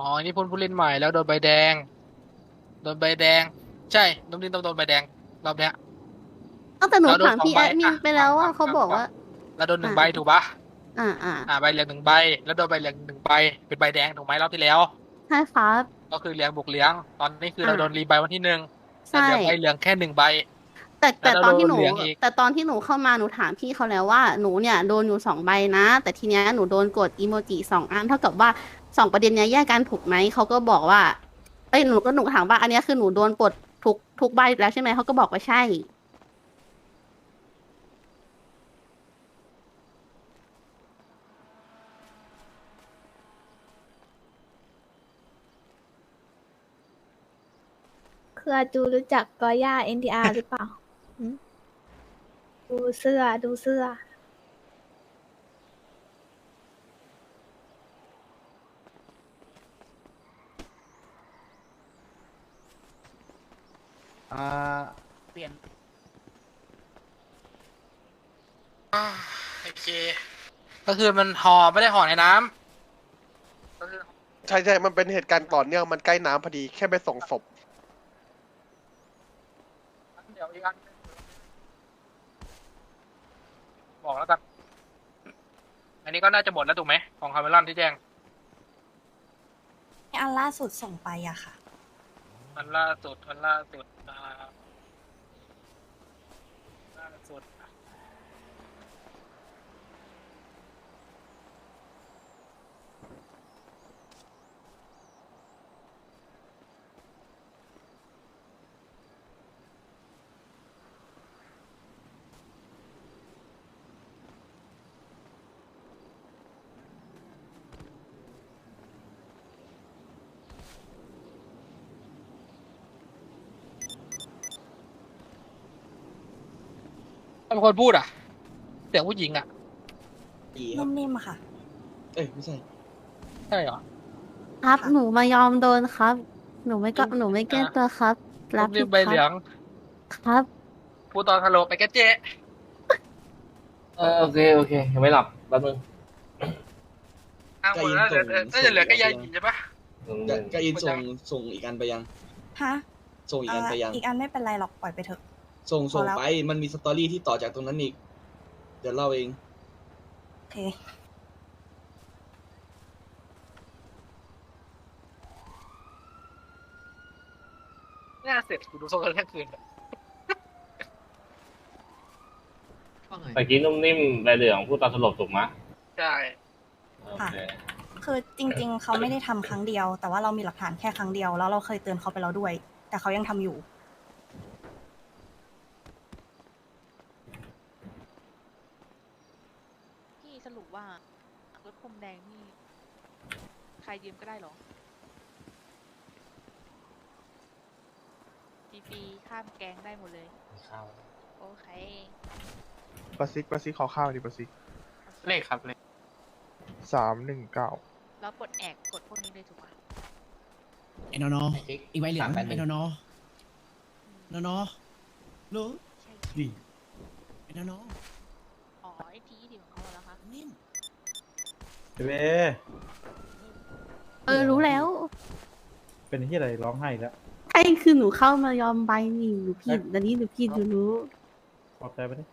อ๋ออันนี่พ้นผู้เล่นใหม่แล้วโดนใบแดง โดนใบแดง ใช่น้ำดินต้องโดนใบแดงรอบเนี้ย เอาแต่หนูเราโดนถามพี่สองแอใบดมินอะไปแล้วว่าฟังเขาฟังบอกฟังว่า แล้วโดนหนึ่งอะ ใบถูกปะอ่าอ่าอ่าใบเหลืองหนึ่งใบ แล้วโดนใบเหลืองหนึ่งใบเป็นใบแดงถูกไหมรอบที่แล้ว ใช่ครับ ก็คือเหลืองบุกเหลืองตอนนี้คือเราอะ โดนรีใบวันที่หนึ่งแต่ใช่เหลืองใบเหลืองแค่หนึ่งใบ แต่แต่แล้วตอนที่หนูโดนเหลืองอีก แต่ตอนที่หนูเข้ามาหนูถามพี่เขาแล้วว่าหนูเนี่ยโดนอยู่สองใบนะ แต่ทีเนี้ยหนูโดนกดอีโมจิสองอันเท่ากับว่า สองประเด็นเนี้ยแยกกันถูกไหมเขาก็บอกว่า เอ้ยหนูก็หนูถามว่าอันเนี้ยคือหนูโดนปลดทุกทุกใบแล้วใช่ไหมเขาก็บอกว่าใช่ คืออาจูรู้จักกอย่า NTR หรือเปล่าหืมดูเสื้อดูเสื้อ อ่าเปลี่ยนอ่าโอเค ก็คือมันห่อไม่ได้ห่อในน้ำก็คือใช่ใช่มันเป็นเหตุการณ์ต่อเนื่องมันใกล้น้ำพอดีแค่ไปส่งศพเดี๋ยวอีกอันหนึ่งบอกแล้วกัน อันนี้ก็น่าจะหมดแล้วถูกไหมของคาร์เมลอนที่แจ้ง อันล่าสุดส่งไปอะค่ะ อันล่าสุดอันล่าสุด อ่าล่าสุดใครเป็นคนพูดอะ เสียงผู้หญิงอะ ดีครันุ่บมนิ่มอะค่ะ เอ้ยไม่ใช่ใช่เหรอ ครับ ค่ะ หนูมายอมโดนครับ หนูไม่ก็หนูไม่แก้ตัวครับ รับรีผิบดใบเหลืคอรับงครับ พูดตอนฮัลโหลไปแกเจเออโอเคโอเคยังไม่หลับแป๊บนึงอ้าวหมดแล้วเหลือเออน่าจะเหลือแค่ยายหญิงใช่ปะอืมกะกะอินพูดส่จังงส่งอีกอันไปยัง ฮะส่งอีกอันไปยัง เอ่ออีกอันไม่เป็นไรหรอกปล่อยไปเถอะ ส่งส่งพอแล้วไปมันมีสตอรี่ที่ต่อจากตรงนั้นอีก เดี๋ยวเล่าเอง โอเคน่าเสร็จกูดูโซกันแค่คืนอะเมื่อกี้นุ่มนิ่มใบเหลืองพูดตอนสลบถูกไหมใช่ โอเค คือจริง ๆ เขาไม่ได้ทำครั้งเดียว แต่ว่าเรามีหลักฐานแค่ครั้งเดียว แล้วเราเคยเตือนเขาไปแล้วด้วย แต่เขายังทำอยู่ พี่สรุปว่ารถพรมแดงนี่ ใคร ยืมก็ได้เหรอฟรีๆข้ามแกงได้หมดเลย ข้าวโอเคปะซิกปะซิกขอข้าวดิปะซิกเลขครับเลขสามหนึ่งเก้าแล้วปลดแอกกดพวกนี้เลยถูกปะไอ้นอนออีกใบเหลืองสามแปดหนึ่ไอ้งนอนอนอนอรู้ใช่ดิไอ้นอนออ๋อไอทีดีของเขาแล้วคะนิ่มเบ้เออรู้แล้ว เป็นที่อะไรร้องไห้แล้วใช่คือหนูเข้ามายอมใบนี่หนูผิดอันนี้หนูผิดหนูรู้ขอบใจไปดิ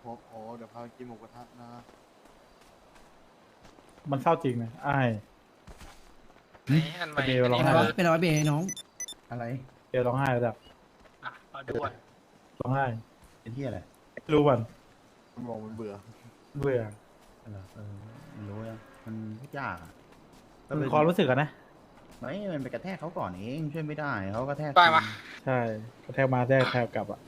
โอ้โหเดี๋ยวพาไปกินหมูกระทะนะ มันเศร้าจริงนะอ้าย ไหนอันใหม่เดี๋ยวอันลองนี้ให้คือเป็นอะไรวะเบย์น้อง อะไรเดี๋ยวร้องไห้แล้วอะเอาด้วย ร้องไห้เป็นที่อะไรรู้มันมันบอกมันเบื่อ เบื่ออะไรเออไม่รู้อะ มันยากอะมันความรู้สึกอะนะ ไม่มันไปกระแทกเขาก่อนเองช่วยไม่ได้เขากระแทกไปมาใช่กระแทกมาได้แทกกลับอะ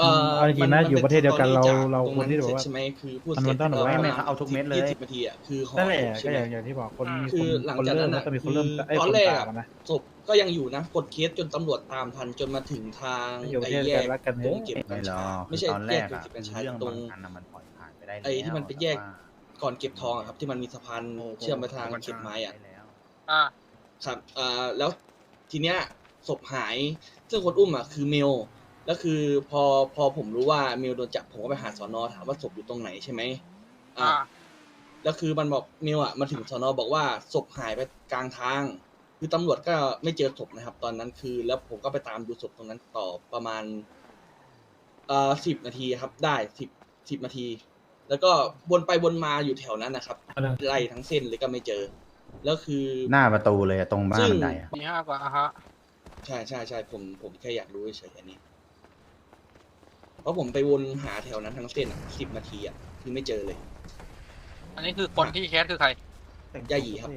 เออเอาจริงๆนะมัอยู่ประเทศเดียวกันป็เราสตอจเราตงควรที่จะแบบว่าใช่ไหมคือพูดมันเสร็มัจนต้องแบบว่าแล้วไม่เขาเอาทุกเม็ดเลยยี่สิบนาทีอะคือห่อนั่นแหละใช่ก็ไหมอย่างอย่างที่บอกคนมีคืคนอหลังคนจากเริ่นั้มนแล้วอะก็มีคนเริ่มคือไอ้ยตอคนนแรกตามอะอะนะศพก็ยังอยู่นะกดเคสจนตำรวจตามทันจนมาถึงทางอยู่ประไอ้เทศแยกักนรักกันตเถรงอะ เก็บไม่กัญหรชาอกไม่ใช่ตอนแรแยกกอะเก็บกัญชาเรื่องตรงบางอันน่ะมันปล่อยผ่านไปได้แล้วไอ้ที่มันเป็นแยกต่ว่า ก่อนเก็บทองอะครับ ที่มันมีสะพานเชื่อมไปทางเก็บไม้อะด้แล้วอ่า ครับอ่าแล้วทีเนี้ยศพหาย ซึ่งคนอุ้มอะคือเมล แล้วคือพอพอผมรู้ว่าเมลโดนจับผมก็ไปหาสอนอถามว่าศพอยู่ตรงไหนใช่ไหมอ่า อ่า แล้วคือมันบอกเมลอะมาถึงสอนอบอกว่าศพหายไปกลางทาง คือตำรวจก็ไม่เจอศพนะครับ ตอนนั้นคือ แล้วผมก็ไปตามดูศพตรงนั้นต่อประมาณเอ่อสิบนาทีครับ ได้สิบสิบนาที แล้วก็วนไปวนมาอยู่แถวนั้นนะครับไล่ทั้งเส้นเลยก็ไม่เจอ แล้วคือหน้าประตูเลยอะตรงบ้านบันไดอะมีห้ากว่าอะฮะใช่ใช่ใช่ผมผมแค่อยากรู้เฉยๆอันนี้เพราะผมไปวนหาแถวนั้นทั้งเส้นสิบนาทีอะคือไม่เจอเลย อันนี้คือคนที่แคสคือใครย่าหยีครับ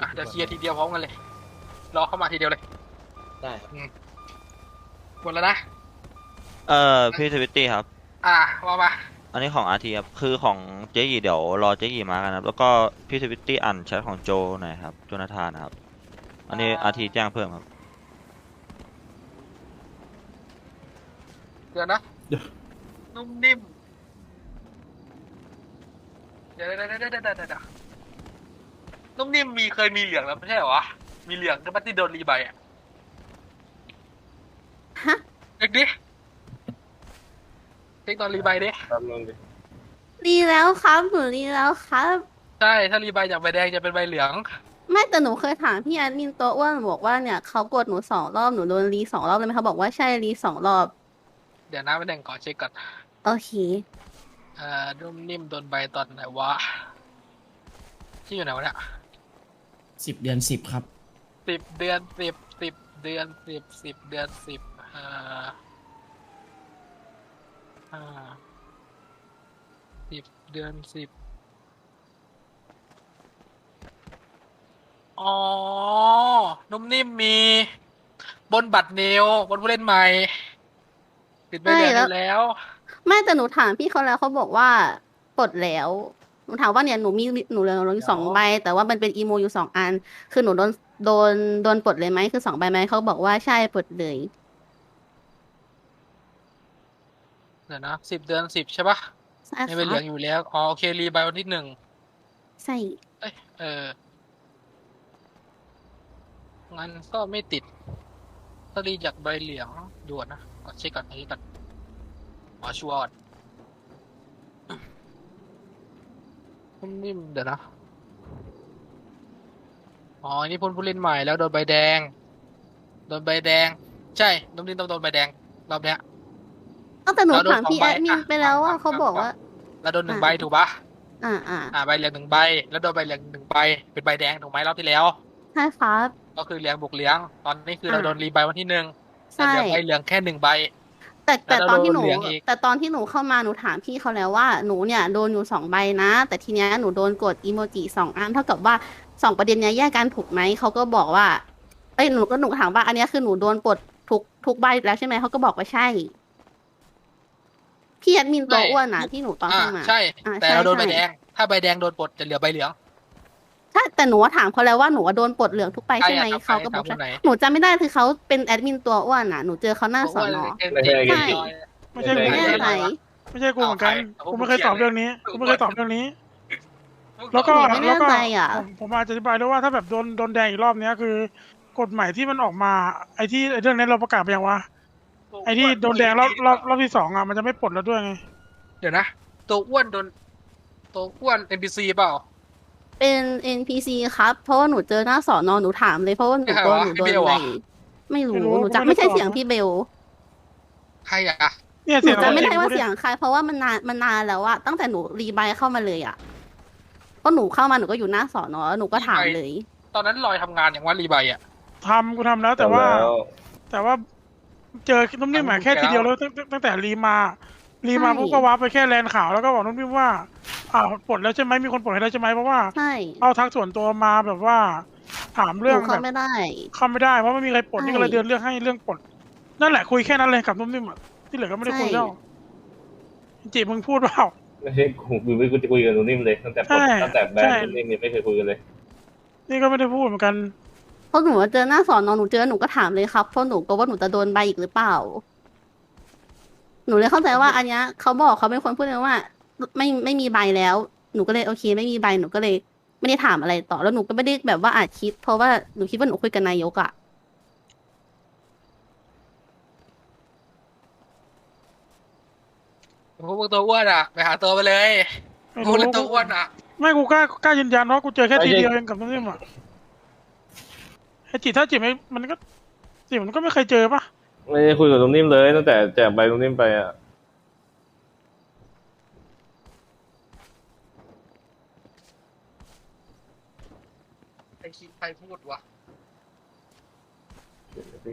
อะเดี๋ยวเคลียร์ทีเดียวพร้อมกันเลยรอเข้ามาทีเดียวเลย ได้ครับหมดแล้วนะเอ่อพี่ทวิตตี้ครับ อะว่ามา อันนี้ของอาร์ทีครับ คือของเจ๊หยีเดี๋ยวรอเจ๊หยีมากันครับ แล้วก็พี่ทวิตตี้อ่านแชทของโจหน่อยครับโจนาธานนะครับ อันนี้อาร์ทีแจ้งเพิ่มครับ เดี๋ยวนะ นุ่มนิ่มเดี๋ยวเดี๋ยวเดี๋ยวเดี๋ยวเดี๋ยวเดี๋ยวนุ่มนิ่มมีเคยมีเหลืองแล้วไม่ใช่เหรอวะ มีเหลืองก็บัตตี้โดนรีใบอะฮะเด็กดิ เด็กตอนรีใบดิแป๊บนึงดิรีแล้วครับหนูรีแล้วครับ ใช่ถ้ารีใบจากใบแดงจะเป็นใบเหลือง ไม่แต่หนูเคยถามพี่แอดมินโต๊ะอ้วนบอกว่าเนี่ยเขากดหนูสองรอบหนูโดนรีสองรอบเลยไหมเขาบอกว่าใช่รีสองรอบ เดี๋ยวนะใบแดงก่อนเช็คก่อนโอเค เอ่อนุ่มนิ่มโดนใบตอนไหนวะที่อยู่ไหนวะเนี่ยสิบเดือนสิบครับ สิบเดือนสิบสิบเดือนสิบสิบเดือนสิบเอ่อ อ่าสิบเดือนสิบอ๋อ นุ่มนิ่มมี บนบัตรเนวบนผู้เล่นใหม่ ติดใบเหลืองใช่อยู่แล้ว ไม่แต่หนูถามพี่เขาแล้วเขาบอกว่าปลดแล้ว หนูถามว่าเนี่ยหนูมีหนูเหลืออยู่สองใบ แต่ว่ามันเป็นอีโมอยู่สองอัน คือหนูโดนโดนโดนปลดเลยไหมคือสองใบไหมเขาบอกว่าใช่ปลดเลย เดี๋ยวนะสิบเดือนสิบใช่ปะใช่ไม่เป็นเหคลืรัอบงอยู่แล้วอ๋อโอเครีใบวันที่หนึ่งใช่เอ้ยเอองั้นก็ไม่ติดถ้ารีจากใบเหลืองด่วนนะก่อนเช็คก่อนเช็คก่อนขอชัวร์ก่อนนิ่มๆเดี๋ยวนะอ๋ออันนี่พ้นผู้เล่นใหม่แล้วโดนใบแดง โดนใบแดง ใช่นุ่มนิ่มต้องโดนใบแดงรอบเนี้ย ตั้งแต่หนูแล้วโดนถามสองพี่ใบแอดมินอะไปแล้วว่าฟังเขาฟังบอกฟังว่าแล้วโดนหนึ่งอะใบถูกปะอ่าอ่าอ่าใบเหลืองหนึ่งใบ แล้วโดนใบเหลืองหนึ่งใบ เป็นใบแดงถูกไหมรอบที่แล้ว ใช่ครับ ก็คือเหลืองบวกเหลือง ตอนนี้คือเราอะโดนรีใบวันที่หนึ่งแต่ใช่เหลืองใบเหลืองแค่หนึ่งใบ แต่แต่แล้วตอนที่หนูโดนเหลืองอีกแต่ตอนที่หนูเข้ามาหนูถามพี่เขาแล้วว่าหนูเนี่ยโดนอยู่สองใบนะ แต่ทีเนี้ยหนูโดนกดอีโมจิสองอันเท่ากับว่าสองประเด็นเนี้ยแยกกันถูกไหมเขาก็บอกว่า เอ้ยหนูก็หนูถามว่าอันเนี้ยคือหนูโดนปลดทุกทุกใบแล้วใช่ไหมเขาก็บอกว่าใช่ พี่แอดมินโตะอ้วนนะที่หนูตอนอ่าเข้ามาใช่อ่าแต่ใช่เราโดนใบใช่แดง ถ้าใบแดงโดนปลดจะเหลือใบเหลืองใช่แต่หนูว่าถามเขาแล้วว่าหนูว่าโดนปลดเหลืองทุกใบใช่ไหมใครอะเขาก็ใครบอกถามคนไหนใช่หนูจำไม่ได้คือเขาเป็นแอดมินตัวอ้วนอะหนูเจอเขาหน้าสอนอไม่ใช่เกใช่จิไม่ใช่ไม่กูแน่ใจไม่ใช่กูเหมือนกันเอาใครกูไม่เคยตอบเรื่องนี้กูไม่เคยตอบเรื่องนี้ แล้วก็หนูไม่แน่แล้วก็ใจอะผมผมอาจจะอธิบายด้วยว่าถ้าแบบโดนโดนแดงอีกรอบเนี้ยคือ กฎหมายที่มันออกมาไอ้ที่ไอ้เรื่องนี้เราประกาศไปยังวะ ไอ้ที่โดนแดงรอบรอบรอบที่สองอะมันจะไม่ปลดแล้วด้วยไงเดี๋ยวนะ ตัวอ้วนโดน ตัวอ้วน NPC เปล่า เป็น NPC ครับ เพราะว่าหนูเจอหน้าสอนอหนูถามเลยเพราะว่าหนูใครโดนวะหนูโดนพี่เบลไปเหรอไม่รู้ไม่รู้หนูจำไม่ไม่ได้ใช่ตอบเสียงพี่เบลใครอะเนี่ยหนูเสียงจำไม่ได้อะรว่าพูเสียงใคร เพราะว่ามันนานมันนานแล้วอะตั้งแต่หนูรีไบเข้ามาเลยอะเพราะหนูเข้ามาหนูก็อยู่หน้าสอนอแล้วหนูก็ถามเลย ตอนนั้นลอยทำงานอย่างว่ารีใบอะทำกูทำแล้วแต่ว่าแล้วแต่ว่า เจอนุ่มนิ่มอะทำแค่ทีเดียวแล้แล้ววตั้งตั้งตั้งแต่รีมา รีมาใช่ ปุ๊บก็ว้าร์ปไปแค่แลนข่าวแล้วก็บอกนุ่มนิ่มว่าอ่าวปลดแล้วใช่ไหมมีคนปลดให้แล้วใช่ไหมเพราะว่าใช่เอาทักส่วนตัวมาแบบว่า ถามหเรื่องนูแบเข้าบไม่ได้ เข้าไม่ได้เพราะไม่มีใครปลดใช่ นี่ก็เลยเดินเรื่องให้เรื่องปลดนั่นแหละคุยแค่นั้นเลยกับนุ่มนิ่มอะที่เหลือก็ไม่ได้คุยใช่แล้วจีมึงพูดเปล่า ไม่ใช่กูกูไม่กูจะคุยกับหนูนิ่มเลยตั้งแต่ปลดใช่ตั้งแต่แบนใช่หนูนิ่มยังไม่เคยคุยกันเลยนี่ก็ไม่ได้พูดเหมือนกันเพราะหนูเจอหน้าสอนอหนูเจอหนูก็ถามเลยครับเพราะหนูกลัวว่าหนูจะโดนใบอีกหรือเปล่า หนูเลยเข้าใจว่า อันเนี้ยเขาบอกเขาเป็นคนพูดเลยว่า ไม่ไม่มีใบแล้ว หนูก็เลยโอเค ไม่มีใบหนูก็เลย ไม่ได้ถามอะไรต่อแล้วหนูก็ไม่ได้แบบว่าอาจคิด เพราะว่าหนูคิดว่าหนูคุยกับนายกอะพวกตัวอ้วนอะไปหาตัวไปเลยไม่พวกรู้ตัวอ้วนอะไม่กูกล้ากล้ายืนยันว่ากูเจอแค่ทีเดียวเองกับนุ่มนิ่มอะ ไอจิตถ้าจิตไม่มันก็จิตมันก็ไม่เคยเจอปะไม่ได้คุยกับนุ่มนิ่มเลยตั้งแต่แจกใบนุ่มนิ่มไปอะใครคิดใครพูดวะ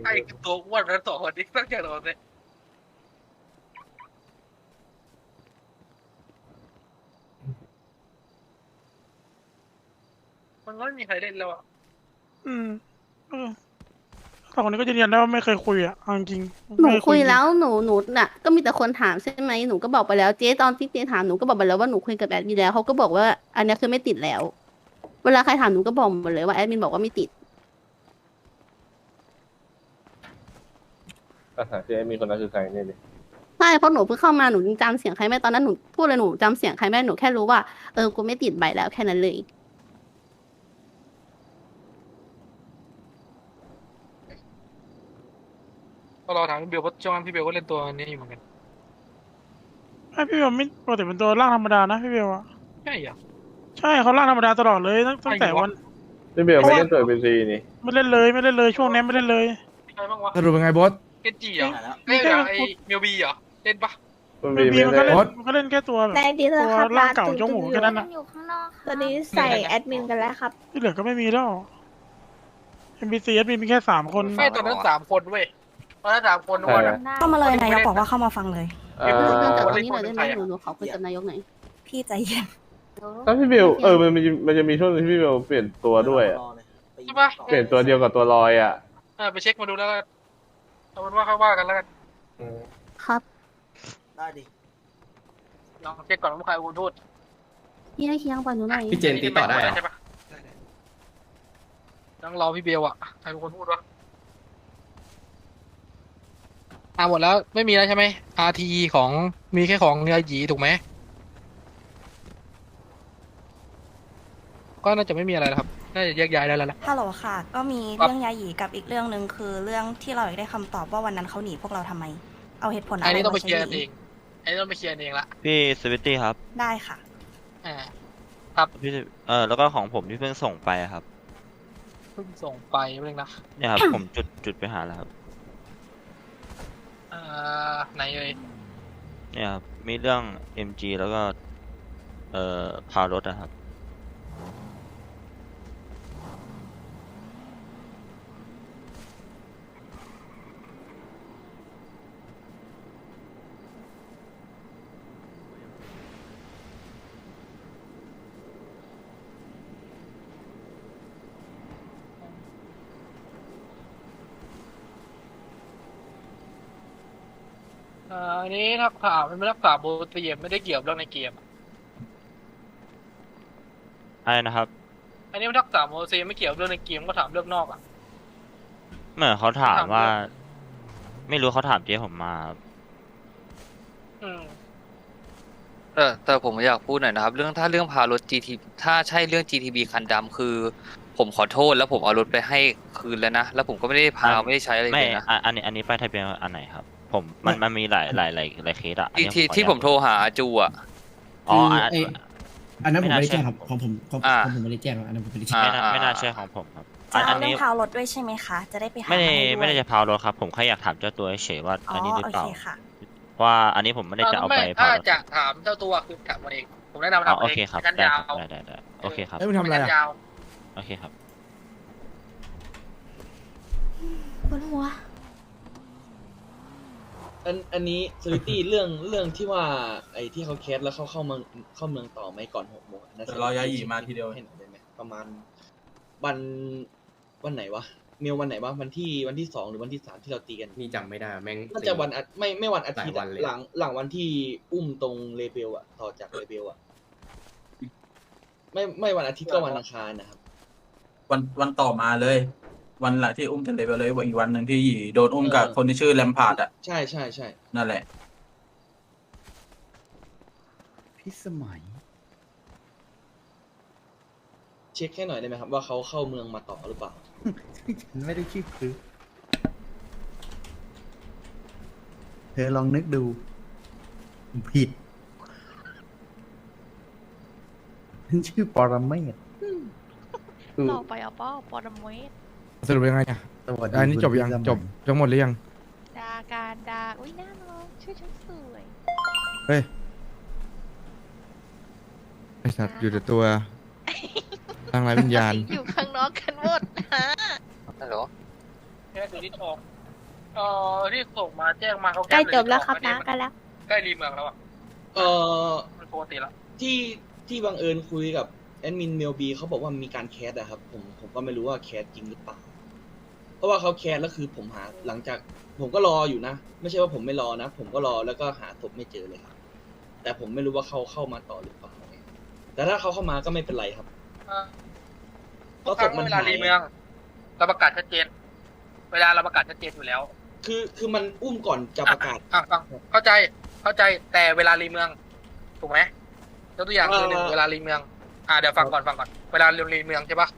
ใครคือตัวอ้วนนั้นสองคนนี้ตั้งใจเราเลยมันก็ไม่มีใครเล่นแล้วอะอืมเออ สองคนนี้ก็ยืนยันได้ว่าไม่เคยคุยอะเอาจริงๆหนูไม่เคุยแล้วหนูหนูน่ะ ก็มีแต่คนถามใช่ไหมหนูก็บอกไปแล้วเจ๊ตอนที่เจ๊ถามหนูก็บอกไปแล้วว่าหนูคุยกับแอดมินแล้วเขาก็บอกว่าอันเนี้ยคือไม่ติดแล้ว เวลาใครถามหนูก็บอกหมดเลยว่าแอดมินบอกว่าไม่ติดอะหาที่มีคนนั้นคือใครเนี่ยดิใช่เพราะหนูเพิ่งเข้ามาหนูยังจำเสียงใครไม่ตอนนั้นหนูพูดเลยหนูจำเสียงใครไม่ได้หนูแค่รู้ว่าเออกูไม่ติดใบแล้วแค่นั้นเลย ก็รอถามพี่ เบลเพราะช่วงนั้นพี่เบลก็เล่นตัวนี้อยู่เหมือนกันไอพี่เบลไม่ปกติเป็นตัวร่างธรรมดานะพี่เบลอะใช่เหรอใช่เขาร่างธรรมดาตลอดเลยตั้งตั้งแต่ใช่เหรอวันพี่เบลไม่เล่นตัวเป็นซีนี่ไม่เล่นเลยไม่เล่นเลยช่วงนี้ไม่เล่นเลยใครบ้างวะสรุปเป็นไงบอสเกนจิเหรอเล่นเหรอไอเมลบีเหรอเล่นปะมันมันมีมีไม่มันก็ได้เล่นมันก็เล่นแค่ตัวแบบได้ดีเลยตัวครับร่างเก่าตึจงหูๆแค่นั้นอะอยู่ข้างนอกตอนนี้ใส่แอดมินกันแล้วครับที่เหลือก็ไม่มีแล้ว NPC มีมีแค่สามคนไม่ตอนนั้นสามคนเว้ย ตอนนั้นสามคนว่าน่ะเข้ามาเลยนายกบอกว่าเข้ามาฟังเลย เอ่เรื่องอจากตรงนี้หน่อยได้ไหมหนูหนูขอคุยกับนายกหน่อยพี่ใจเย็นถ้าพี่เบลเออมันมีมันจะมีช่วงหนึงที่พี่เบลเปลี่ยนตัวด้วยอะใช่ปะ เปลี่ยนตัวเดียวกับตัวลอยอะอ่าไปเช็คมาดูแล้วกันเอาเป็นว่าค่อยว่ากันแล้วกันอืมครับได้ดิลองเช็คก่อนว่าใครพูดพี่ให้เคียงปล่อยหนูหน่อยพี่เจนตีต่อได้เหรอใช่ปะต้องรอพี่เบลอะใครเป็นคนพูดวะ อ่าหมดแล้วไม่มีแล้วใช่ไหม RT ของมีแค่ของเนื้อหยีถูกไหม ก็น่าจะไม่มีอะไรแล้วครับ น่าจะแยกย้ายได้แล้วแหละฮัลโหลค่ะ ก็มีครับ เรื่องยาหยีกับอีกเรื่องหนึ่งคือเรื่องที่เราอยากได้คำตอบว่าวันนั้นเขาหนีพวกเราทำไม เอาเหตุผลอะอันไรนี้ต้องไปมาเคลียร์ใช้กันหเอนีงอันนี้ต้องไปเคลียร์กันเองละ พี่สวิตตี้ครับได้ค่ะ อ่าพี่เออแล้วก็ของผมที่เพิ่งส่งไปอะครับเพิ่งส่งไปเรื่องนะ เนี่ยครับ ผมจุดจุดไปหาแล้วครับอ่า ไหนเอ่ยเนี่ยครับมีเรื่อง MG แล้วก็ เอ่อพารถนะครับ อ่าอันนี้ทักข่าวมันไม่ทักข่าวโบเตียมไม่ได้เกี่ยวกับเรื่องในเกม อะอะไรนะครับอันนี้มันทักข่าวโบเตียมไม่เกี่ยวกับเรื่องในเกมก็ถามเรื่องนอกอะ เหมือนเขาถามถามว่าเรื่องไม่รู้เขาถามเจ๊ผมมาครับอืมแต่แต่ผมอยากพูดหน่อยนะครับ เรื่องถ้าเรื่องพารถ GT ถ้าใช่เรื่อง GTB คันดำคือ ผมขอโทษแล้วผมเอารถไปให้คืนแล้วนะ แล้วผมก็ไม่ได้พาอะไม่ได้ใช้อะไรไม่เลยนะ อะอันนี้อันนี้ป้ายทะเบียนอันไหนครับ ผมมันมันมีหลายหลายหลายหลายเคสอะอันที่นี้ที่ขอที่อนุญาตผมโทรหาอาจูอะอ๋อคืออันไอ้อันนั้นผมไม่น่าไม่ได้แจ้งใช่ครับของผมของอ่าของผมไม่ได้แจ้งครับอันนั้นผมไม่ได้แจ้งไม่น่าอ่าไม่น่าใช่ของผมครับจะอันเอาอันเรื่อนี้งพาวรถด้วยใช่ไหมคะ จะได้ไปหาไม่ได้าให้ไม่ได้ด้วยจะพาวรถครับ ผมแค่อยากถามเจ้าตัวเฉยๆว่าอ๋ออันนี้หรือโอเปล่าเคค่ะเพราะว่าอันนี้ผมไม่ได้จะเอาไปไม่พาถ้าวรถจะถามเจ้าตัวคือถามมาเองผมแนะนำอ๋อทำโอเองเคครับกันได้ยาครับวได้ได้ได้โอเคครับเอ้ยมึงทำอะไรกันอะยาวโอเคครับบนหัว อันอันนี้สวิตตี้เรื่องเรื่องที่ว่า ไอ้ที่เขาแคสแล้วเขาเข้าเมืองเข้าเมืองต่อไหมก่อนหกโมงนะรอยาหยีมาทีเดียว ให้หน่อยได้ไหมประมาณวันวันไหนวะเมลวันไหนวะวันที่วันที่สองหรือวันที่สามที่เราตีกันนี่จำไม่ได้แม่ง น่าจะวันอาทิไม่ไม่วันอาทิตย์หลายวัอะนเลย หลังหลังวันที่อุ้มตรงเลเบลอะต่อจากเลเบลอะไม่ไม่วันอาทิตย์ก็วันอังคารนะครับวันวันต่อมาเลย วันหลังที่อุ้มเทเลไปเลยวันอีกวันหนึ่งที่โดนอุ้มกับเออคนที่ชื่อแลมพาร์ดอะใช่ใช่ใช่นั่นแหละ พิสมัย เช็คแค่หน่อยได้ไหมครับ ว่าเขาเข้าเมืองมาต่อหรือเปล่า ฉันไม่ได้ชื่อคือ เธอลองนึกดูผิดชื่อปรเมศหล่อไปเอาเป้าปอดมเวส สรุปยังไงอะสวัสดีอันนี้จบยังคุณพี่จบทั้งหมดหรือยังดาการดาอุ้ยน่ารักชื่อฉันสวยเฮ้ยไอสัตว์อยู่แต่ตัวร่างไร้วิญญาณอยู่ข้างนอกกันหมดฮะฮัลโหลแค่ดูที่ทองเอ่อที่ส่งมาแจ้งมาเขาใกล้เยจบแล้วครับอันะกันแล้วใกล้รีเมืองแล้วอะเออมันปกติแล้วที่ที่บังเอิญคุยกับแอดมินเมลบีเขาบอกว่ามีการแคสอะครับ ผมผมก็ไม่รู้ว่าแคสจริงหรือเปล่า เพราะว่าเขาแคสแล้วคือผมหาหลังจากผมก็รออยู่นะ ไม่ใช่ว่าผมไม่รอนะ ผมก็รอแล้วก็หาศพไม่เจอเลยครับ แต่ผมไม่รู้ว่าเขาเข้ามาต่อหรือเปล่าแต่ถ้าเขาเข้ามาก็ไม่เป็นไรครับทุกครั้งเวลารีเมืองเราประกาศชัดเจน เวลาเราประกาศชัดเจนอยู่แล้ว คือคือมันอุ้มก่อนจะประกาศอะอะเข้าใจเข้าใจแต่เวลารีเมืองถูกไหมยกตัวอย่างคือหนึ่งเออเวลารีเมือง อ่าเดี๋ยวฟังก่อนฟังก่อนเวลารีเมืองใช่ปะ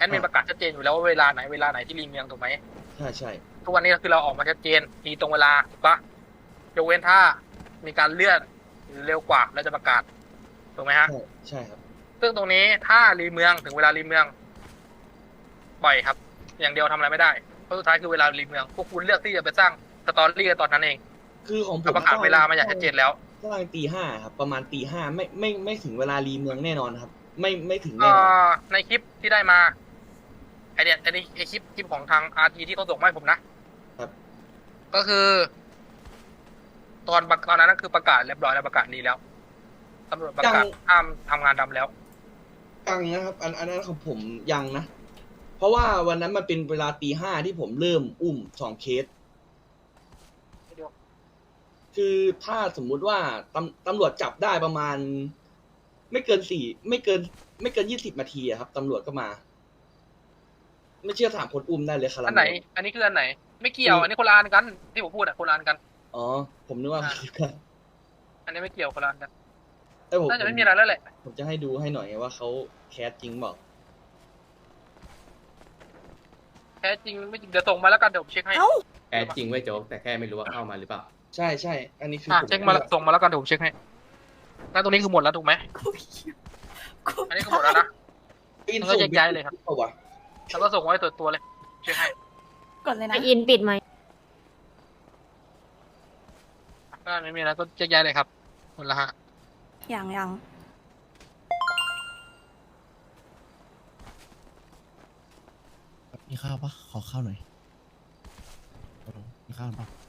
แอดมินประกาศชัดเจนอยู่แล้วว่าเวลาไหนเวลาไหนที่รีเมืองถูกไหมใช่ใช่ทุกวันนี้คือเราออกมาชัดเจนมีตรงเวลาถูกปะยกเว้นถ้ามีการเลื่อนหรือเร็วกว่าเราจะประกาศถูกไหมฮะใช่ใช่ครับซึ่งตรงนี้ถ้ารีเมืองถึงเวลารีเมืองปล่อยครับ อย่างเดียวทำอะไรไม่ได้เพราะสุดท้ายคือเวลารีเมือง พวกคุณเลือกที่จะไปสร้างสตอรี่กันตอนนั้นเอง คือของผมเราประกาศเวลามาอย่างชัดเจนแล้วกำลังตีห้าครับ ประมาณตีห้าไม่ไม่ไม่ถึงเวลารีเมืองแน่นอนครับ ไม่ไม่ถึงเอ่แน่นอนอในคลิปที่ได้มา ไอเดียอันนี้ไอคลิปคลิปของทางอาร์ทีที่เขาส่งมาให้ผมนะครับ ก็คือ ตอนตอนนั้นก็คือประกาศเรียบร้อยแล้วประกาศรีแล้วตำรวจประกาศห้ามทำงานดำแล้ว ยังนะครับอันอันนั้นของผมยังนะ เพราะว่าวันนั้นมันเป็นเวลาตีห้าที่ผมเริ่มอุ้มสองเคส คือถ้าสมมุติว่าตำตำรวจจับได้ประมาณ ไม่เกินสี่ไม่เกิน ไม่เกินยี่สิบนาทีอะครับตำรวจก็มา ไม่เชื่อถามคนอุ้มได้เลยครับอันไหน อันนี้คืออันไหน ไม่เกี่ยว อันนี้คนละอันกัน ที่ผมพูดอะคนละอันกัน อ๋อ ผมนึกว่าอันนี้ไม่เกี่ยวคนละอันกันแต่ผมน่าจะไม่มีอะไรแล้วแหละ ผมจะให้ดูให้หน่อยไงว่าเขาแคสจริงเปล่าแท้จริงไม่จริงเดี๋ยวส่งมาแล้วกันเดี๋ยวผมเช็คให้แอดจริงไว้ยโจ๊กแต่แค่ไม่รู้ว่าเข้ามาหรือเปล่า ใช่ใช่อันนี้คืออะผมเช็คมาแล้วส่งมาแล้วกันเดี๋ยวผมเช็คให้แล้วตรงนี้คือหมดแล้วถูกไหมอันนี้คือหมดแล้วนะอินแล้วก็แยกย้ายเลยครับเอาวะ แล้วก็ส่งไว้ตัวตัวๆเลยเช็คให้กดเลยนะอินปิดไหมถ้าไม่มีแล้วก็แยกย้ายเลยครับหมดแล้วฮะอย่างยังมีข้าวปะขอข้าวหน่อยฮัลโหลมีข้าวปะนะคะ